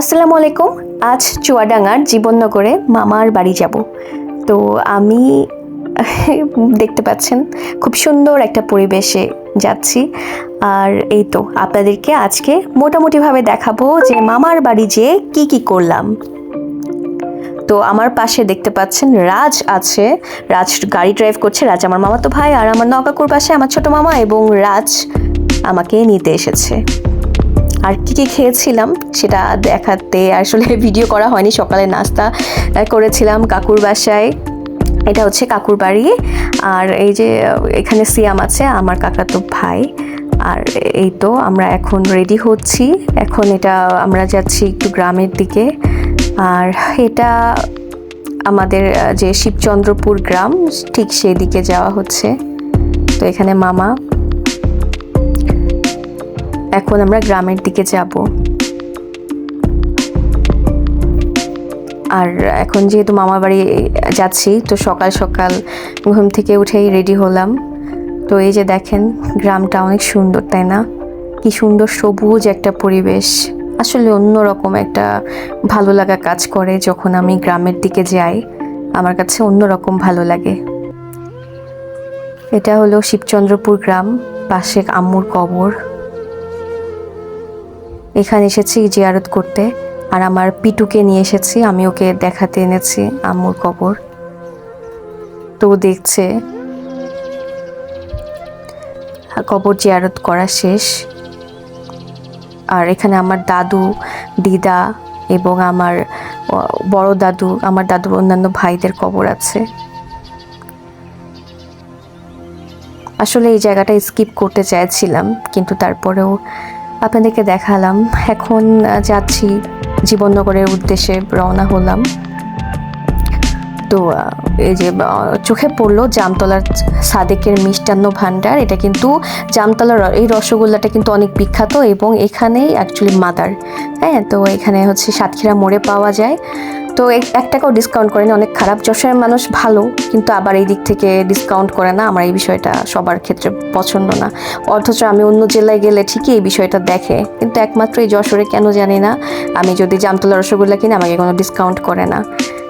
আসসালামু আলাইকুম। আজ চুয়াডাঙ্গার জীবননগরে মামার বাড়ি যাব। তো আমি দেখতে পাচ্ছেন, খুব সুন্দর একটা পরিবেশে যাচ্ছি। আর এই তো, আপনাদেরকে আজকে মোটামুটিভাবে দেখাবো যে মামার বাড়ি যেয়ে কি কি করলাম। তো আমার পাশে দেখতে পাচ্ছেন রাজ আছে। রাজ গাড়ি ড্রাইভ করছে। রাজ আমার মামা তো ভাই আর আমার নকাকুর পাশে আমার ছোট মামা এবং রাজ আমাকে নিতে এসেছে। আর কী কী খেয়েছিলাম সেটা দেখাতে আসলে ভিডিও করা হয়নি। সকালে নাস্তা করেছিলাম কাকুর বাসায়। এটা হচ্ছে কাকুর বাড়ি। আর এই যে, এখানে সিয়াম আছে, আমার কাকাতো ভাই। আর এই তো আমরা এখন রেডি হচ্ছি। এখন এটা, আমরা যাচ্ছি একটু গ্রামের দিকে। আর এটা আমাদের যে শিবচন্দ্রপুর গ্রাম, ঠিক সেই দিকে যাওয়া হচ্ছে। তো এখানে মামা এখন আমরা গ্রামের দিকে যাব। আর এখন যেহেতু মামা বাড়ি যাচ্ছি, তো সকাল সকাল ঘুম থেকে উঠেই রেডি হলাম। তো এই যে দেখেন, গ্রামটা অনেক সুন্দর, তাই না? কি সুন্দর সবুজ একটা পরিবেশ। আসলে অন্যরকম একটা ভালো লাগা কাজ করে যখন আমি গ্রামের দিকে যাই। আমার কাছে অন্যরকম ভালো লাগে। এটা হলো শিবচন্দ্রপুর গ্রাম, পাশে আম্মুর কবর। এখানে এসেছি জিয়ারত করতে। আর আমার পিটুকে নিয়ে এসেছি, আমি ওকে দেখাতে এনেছি আম্মুর কবর। তো দেখছে, কবর জিয়ারত করা শেষ। আর এখানে আমার দাদু, দিদা এবং আমার বড় দাদু, আমার দাদুর অন্যান্য ভাইদের কবর আছে। আসলে এই জায়গাটা স্কিপ করতে চাইছিলাম কিন্তু তারপরেও আপনাদেরকে দেখালাম, এখন যাচ্ছি জীবননগরের উদ্দেশ্যে রওনা হলাম। তো এই যে চোখে পড়ল জামতলার সাদেকের মিষ্টান্ন ভাণ্ডার। এটা কিন্তু জামতলার এই রসগোল্লাটা কিন্তু অনেক বিখ্যাত এবং এখানেই অ্যাকচুয়ালি মাদার হ্যাঁ তো এখানে হচ্ছে সাতক্ষীরা মোড়ে পাওয়া যায়। তো এক- টাকাও ডিসকাউন্ট করেনি। অনেক খারাপ যশোরের মানুষ ভালো, কিন্তু আবার এই দিক থেকে ডিসকাউন্ট করে না। আমার এই বিষয়টা সবার ক্ষেত্রে পছন্দ না। অথচ আমি অন্য জেলায় গেলে ঠিকই এই বিষয়টা দেখে। কিন্তু একমাত্র এই যশোরে কেন জানি না। আমি যদি জামতলা রসগোল্লা কিনে, আমাকে কোনো ডিসকাউন্ট করে না।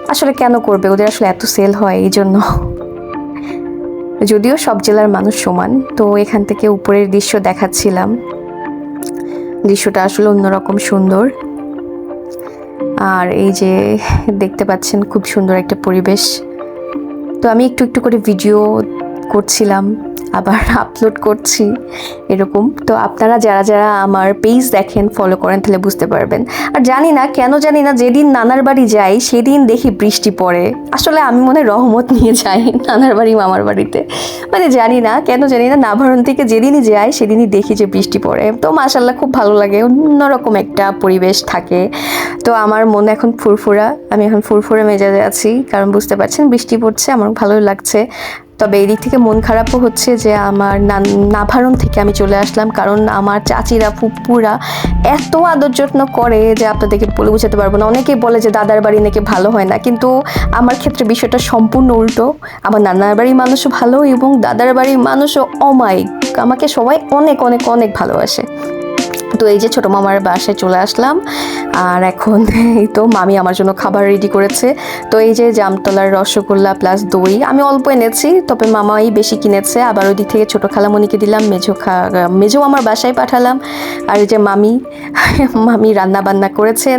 আসলে কেন করবে? ওদের আসলে এত সেল হয়, এই জন্য। যদিও সব জেলার মানুষ সমান, তো এখান থেকে উপরের দৃশ্য দেখাচ্ছিলাম। দৃশ্যটা আসলে অন্যরকম সুন্দর। আর এই যে দেখতে পাচ্ছেন খুব সুন্দর একটা পরিবেশ। তো আমি একটু একটু করে ভিডিও করছিলাম, আবার আপলোড করছি, এরকম। তো আপনারা যারা যারা আমার পেজ দেখেন ফলো করেন, তাহলে বুঝতে পারবেন। আর জানি না, কেন জানি না, যেদিন নানার বাড়ি যাই, সেদিন দেখি বৃষ্টি পড়ে। আসলে আমি মনে রহমত নিয়ে যাই নানার বাড়ি, মামার বাড়িতে। মানে জানি না, কেন জানি না, নাভারণ থেকে যেদিনই যাই, সেদিনই দেখি যে বৃষ্টি পড়ে। তো মাসাল্লাহ খুব ভালো লাগে, অন্যরকম একটা পরিবেশ থাকে। তো আমার মন এখন ফুরফুরা, আমি এখন ফুরফুরে মেজাজে আছি, কারণ বুঝতে পারছেন, বৃষ্টি পড়ছে, আমার ভালো লাগছে। তবে এই দিক থেকে মন খারাপও হচ্ছে যে আমার নাভারণ থেকে আমি চলে আসলাম, কারণ আমার চাচিরা ফুপুরা এত আদর যত্ন করে যে আপনাদেরকে বলে বোঝাতে পারব না। অনেকেই বলে যে দাদার বাড়ি নাকি ভালো হয় না, কিন্তু আমার ক্ষেত্রে বিষয়টা সম্পূর্ণ উল্টো। আমার নানার বাড়ির মানুষও ভালো এবং দাদার বাড়ির মানুষও অমায়িক। আমাকে সবাই অনেক অনেক অনেক ভালোবাসে। তো এই যে ছোটো মামার বাসায় চলে আসলাম। আর এখন এই তো মামি আমার জন্য খাবার রেডি করেছে। তো এই যে জামতলার রসগোল্লা প্লাস দই, আমি অল্প এনেছি, তবে মামাই বেশি কিনেছে। আবার ওই দিক থেকে ছোটো খালামণিকে দিলাম, মেঝো খা, মেঝো আমার বাসায় পাঠালাম। আর এই যে মামি মামি রান্না বান্না করেছেন।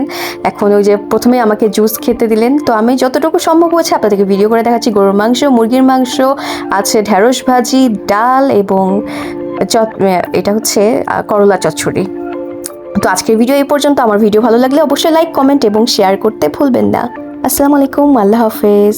এখন ওই যে প্রথমে আমাকে জুস খেতে দিলেন। তো আমি যতটুকু সম্ভব হয়েছে আপনাদেরকে ভিডিও করে দেখাচ্ছি। গরুর মাংস, মুরগির মাংস, আছে ঢেঁড়স ভাজি, ডাল এবং চট এটা হচ্ছে করলা চচ্চড়ি। তো আজকের ভিডিও এই পর্যন্ত। আমার ভিডিও ভালো লাগলে অবশ্যই লাইক কমেন্ট এবং শেয়ার করতে ভুলবেন না। আসসালামু আলাইকুম, আল্লাহ হাফেজ।